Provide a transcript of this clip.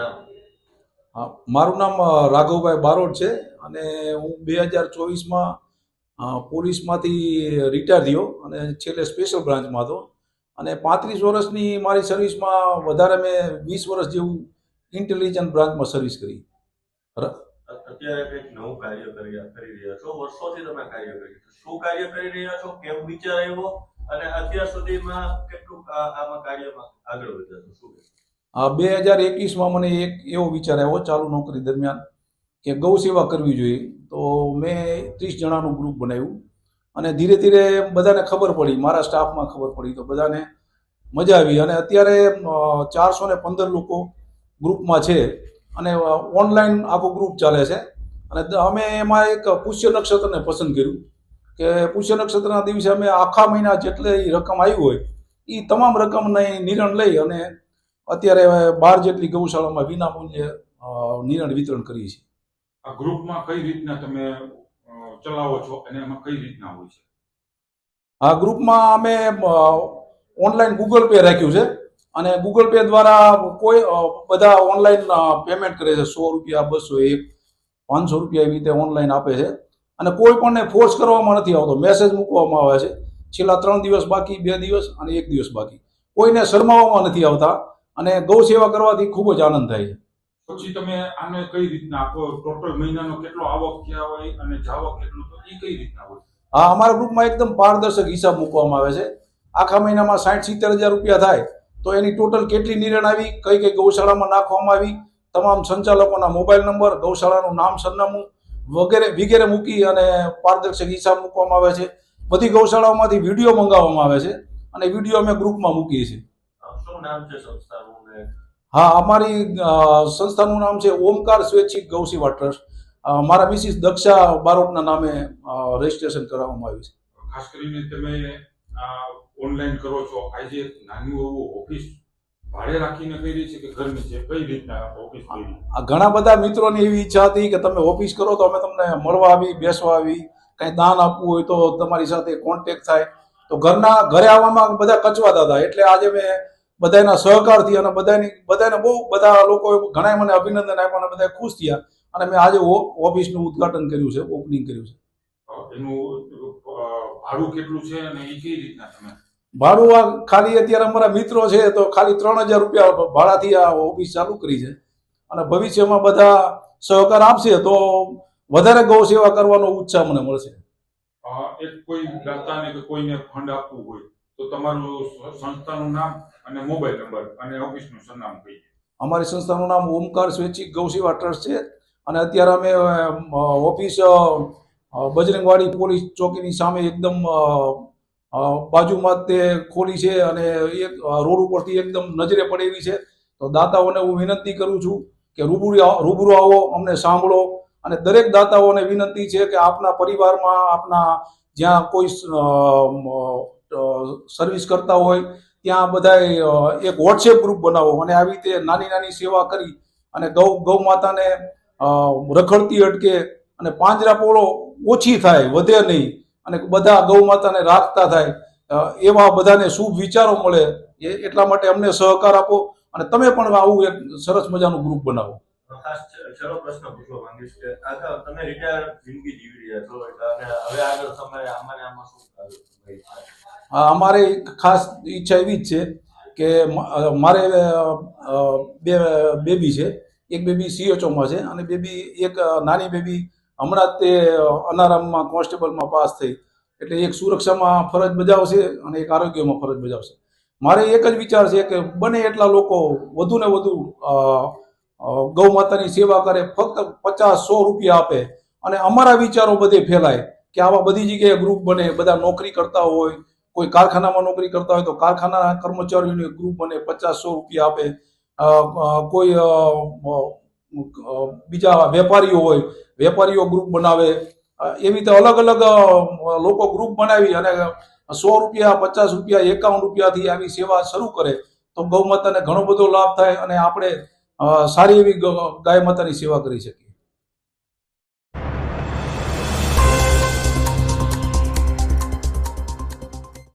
નામ? હા મારું નામ રાઘવભાઈ બારોટ છે અને હું બે હજાર ચોવીસમાં પોલીસમાંથી રિટાયર થયો અને છેલ્લે સ્પેશિયલ બ્રાન્ચમાં હતો. અને પાંત્રીસ વર્ષની મારી સર્વિસમાં વધારે મેં વીસ વર્ષ જેવું ઇન્ટેલિજન્ટ બ્રાન્ચમાં સર્વિસ કરી. અત્યારે કંઈક નવું કાર્ય કરી રહ્યા છો? વર્ષોથી તમે કાર્ય કરી શું કાર્ય કરી રહ્યા છો? કેમ વિચાર આવ્યો? અને અત્યાર સુધીમાં કેટલું આમાં કાર્યમાં આગળ વધ્યા છો? શું બે હજાર એકવીસમાં મને એક એવો વિચાર આવ્યો ચાલુ નોકરી દરમિયાન કે ગૌ સેવા કરવી જોઈએ. તો મેં ત્રીસ જણાનું ગ્રુપ બનાવ્યું અને ધીરે ધીરે બધાને ખબર પડી, મારા સ્ટાફમાં ખબર પડી. તો બધાને મજા આવી અને અત્યારે ચારસો ને પંદર લોકો ગ્રુપમાં છે અને ઓનલાઈન આખું ગ્રુપ ચાલે છે. અને અમે એમાં એક પુષ્ય નક્ષત્રને પસંદ કર્યું કે પુષ્ય નક્ષત્રના દિવસે અમે આખા મહિના જેટલી રકમ આવી હોય એ તમામ રકમની નિર્ણય લઈ અને અત્યારે બાર જેટલી ગૌશાળામાં વિના મૂલ્યે નિરણ વિતરણ કરીએ છીએ. આ ગ્રુપમાં કઈ રીતના તમે ચલાવો છો અને એમાં કઈ રીતના હોય છે? આ ગ્રુપમાં અમે ઓનલાઈન ગૂગલ પે રાખ્યું છે અને ગૂગલ પે દ્વારા કોઈ બધા ઓનલાઈન પેમેન્ટ કરે છે. સો રૂપિયા બસો એક પાંચસો રૂપિયા એવી રીતે ઓનલાઈન આપે છે. અને કોઈ પણને ફોર્સ કરવામાં નથી આવતો. મેસેજ મૂકવામાં આવે છે. છેલ્લા ત્રણ દિવસ બાકી બે દિવસ અને એક દિવસ બાકી. કોઈને શરમાવવામાં નથી આવતા. અને ગૌ સેવા કરવાથી ખૂબ જ આનંદ થાય છે. પછી તમે આને કઈ રીતના આપો ટોટલ મહિનાનો કેટલો આવક ક્યાં હોય અને જાવક કેટલું તો એ કઈ રીતના હોય? હા અમારા ગ્રુપમાં એકદમ પારદર્શક હિસાબ મૂકવામાં આવે છે. આખા મહિનામાં સાઠ સિત્તેર હજાર રૂપિયા થાય તો એની ટોટલ કેટલી નિરણ આવી કઈ કઈ ગૌશાળામાં નાખવામાં આવી તમામ સંચાલકોના મોબાઈલ નંબર ગૌશાળાનું નામ સરનામું વગેરે વગેરે મૂકી અને પારદર્શક હિસાબ મૂકવામાં આવે છે. બધી ગૌશાળાઓમાંથી વીડિયો મંગાવવામાં આવે છે અને વીડિયો અમે ગ્રુપમાં મૂકીએ છીએ. અ, નામ છે સંસ્થાનું હા અમારી સંસ્થાનું નામ છે ઓમકાર સ્વૈચ્છિક ગૌસેવા ટ્રસ્ટ મારા મિસિસ દક્ષા બારોટના નામે રજીસ્ટ્રેશન કરાવવામાં આવ્યું છે. ખાસ કરીને તમે ઓનલાઈન કરો છો આજે નાનું એવું ઓફિસ ભાડે રાખીને કઈ રહી છે કે ઘરની છે? કઈ રીતના ઓફિસ આ ઘણા બધા મિત્રોની એવી ઈચ્છા હતી કે તમે ઓફિસ કરો તો અમે તમને મળવા આવી બેસવા આવી કંઈ દાન આપવું હોય તો તમારી સાથે કોન્ટેક્ટ થાય. તો ઘરના ઘરે આવવામાં બધા કચવાતા હતા એટલે આજે મેં બધાના સહકારથી અને બધાની બધાને બહુ બધા લોકો ઘણા મને અભિનંદન આપ્યા અને બધા ખુશ થયા. અને મેં આજે ઓફિસનું ઉદઘાટન કર્યું છે ઓપનિંગ કર્યું છે. ભાડું કેટલું છે અને એ કઈ રીતના તમે? ભાડું આ ખાલી અત્યારે અમારા મિત્રો છે તો ખાલી ત્રણ હજાર રૂપિયા ભાડાથી આ ઓફિસ ચાલુ કરી છે. અને ભવિષ્યમાં બધા સહકાર આપશે તો વધારે ગૌ સેવા કરવાનો ઉત્સાહ મને મળશે. એક કોઈ દાતાને કે કોઈને ફંડ આપવું હોય તો તમારું સંસ્થાનું નામ? અને મોબાઈલ નંબર અને ઓફિસનું સરનામું કહીએ અમારી સંસ્થાનું નામ ઓમકાર સ્વૈચ્છિક ગૌસેવા ટ્રસ્ટ છે. અને અત્યારે અમે ઓફિસ બજરંગવાડી પોલીસ ચોકીની સામે એકદમ બાજુમાં તે ખોલી છે અને એક રોડ ઉપરથી એકદમ નજરે પડેલી છે. તો દાતાઓને હું વિનંતી કરું છું કે રૂબરૂ રૂબરૂ આવો, અમને સાંભળો. અને દરેક દાતાઓને વિનંતી છે કે આપના પરિવારમાં, આપના જ્યાં કોઈ સર્વિસ કરતા હોય ત્યાં બધા એક વોટ્સએપ ગ્રુપ બનાવો અને આવી રીતે નાની નાની સેવા કરી અને ગૌ ગૌ માતાને રખડતી અટકે અને પાંજરા પોળો ઓછી થાય, વધે નહીં અને બધા ગૌ માતાને રાખતા થાય એવા બધાને શુભ વિચારો મળે, એ એટલા માટે અમને સહકાર આપો અને તમે પણ આવું એક સરસ મજાનું ગ્રુપ બનાવો. પ્રશ્ન પૂછવા માંગીશ કે તમે રિટાયર જિંદગી જીવી રહ્યા છો, એટલે હવે આગળ તમે આમાં આમાં શું અમારે ખાસ ઈચ્છા એવી જ છે કે મારે બે, બેબી છે. એક બેબી સીએચઓમાં છે અને બેબી એક નાની બેબી હમણાં તે અનારામમાં કોન્સ્ટેબલમાં પાસ થઈ. એટલે એક સુરક્ષામાં ફરજ બજાવશે અને એક આરોગ્યમાં ફરજ બજાવશે. મારે એક જ વિચાર છે કે બને એટલા લોકો વધુ ને વધુ ગૌ માતાની સેવા કરે, ફક્ત પચાસ, સો રૂપિયા આપે અને અમારા વિચારો બધે ફેલાય કે આવા બધી જગ્યાએ ગ્રુપ બને, બધા નોકરી કરતા હોય કોઈ કારખાનામાં નોકરી કરતા હોય તો કારખાના કર્મચારીઓને ગ્રુપ અને પચાસ સો રૂપિયા આપે. કોઈ બીજા વેપારીઓ હોય, વેપારીઓ ગ્રુપ બનાવે. એવી રીતે અલગ અલગ લોકો ગ્રુપ બનાવી અને સો રૂપિયા, પચાસ રૂપિયા, એકાવન રૂપિયાથી આવી સેવા શરૂ કરે. તો ગૌ માતાને ઘણો બધો લાભ થાય અને આપણે સારી એવી ગાય માતાની સેવા કરી શકીએ.